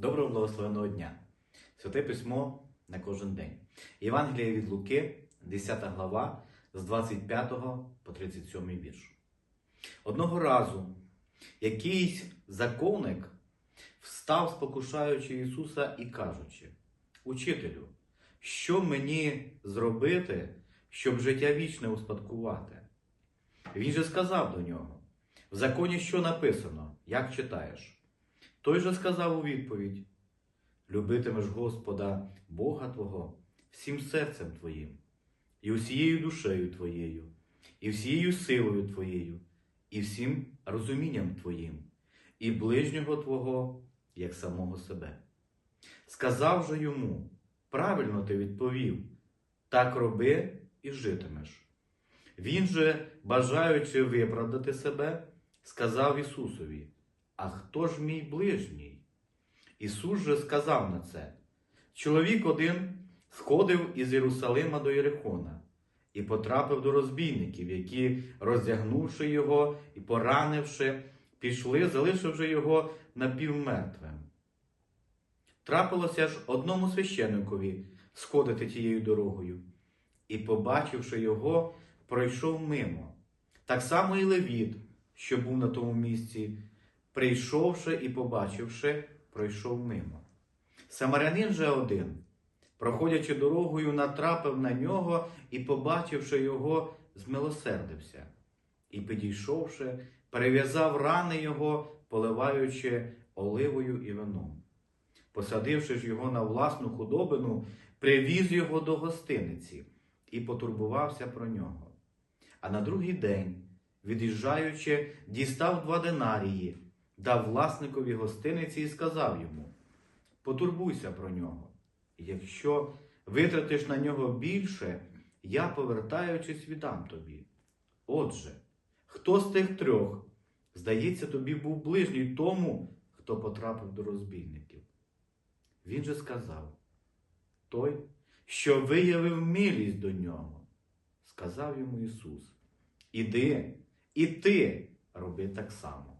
Доброго благословеного дня! Святе письмо на кожен день. Євангеліє від Луки, 10 глава, з 25 по 37 вірш. Одного разу якийсь законник встав, спокушаючи Ісуса і кажучи: Учителю, що мені зробити, щоб життя вічне успадкувати? Він же сказав до нього: в законі що написано, як читаєш? Той же сказав у відповідь: Любитимеш Господа, Бога Твого, всім серцем Твоїм, і усією душею Твоєю, і всією силою Твоєю, і всім розумінням Твоїм, і ближнього Твого, як самого себе. Сказав же йому: правильно ти відповів, так роби і житимеш. Він же, бажаючи виправдати себе, сказав Ісусові: А хто ж мій ближній? Ісус же сказав на це: Чоловік один сходив із Єрусалима до Єрихона і потрапив до розбійників, які, роздягнувши його і поранивши, пішли, залишивши його напівмертвим. Трапилося ж одному священникові сходити тією дорогою, і, побачивши його, пройшов мимо. Так само і Левіт, що був на тому місці, прийшовши і побачивши, пройшов мимо. Самарянин же один, проходячи дорогою, натрапив на нього і, побачивши його, змилосердився, і, підійшовши, перев'язав рани його, поливаючи оливою і вином. Посадивши ж його на власну худобину, привіз його до гостиниці і потурбувався про нього. А на другий день, від'їжджаючи, дістав два динарії, дав власникові гостиниці і сказав йому: Потурбуйся про нього. Якщо витратиш на нього більше, я, повертаючись, віддам тобі. Отже, хто з тих трьох, здається, тобі був ближній тому, хто потрапив до розбійників? Він же сказав: Той, що виявив милість до нього, сказав йому Ісус: Іди, і ти роби так само.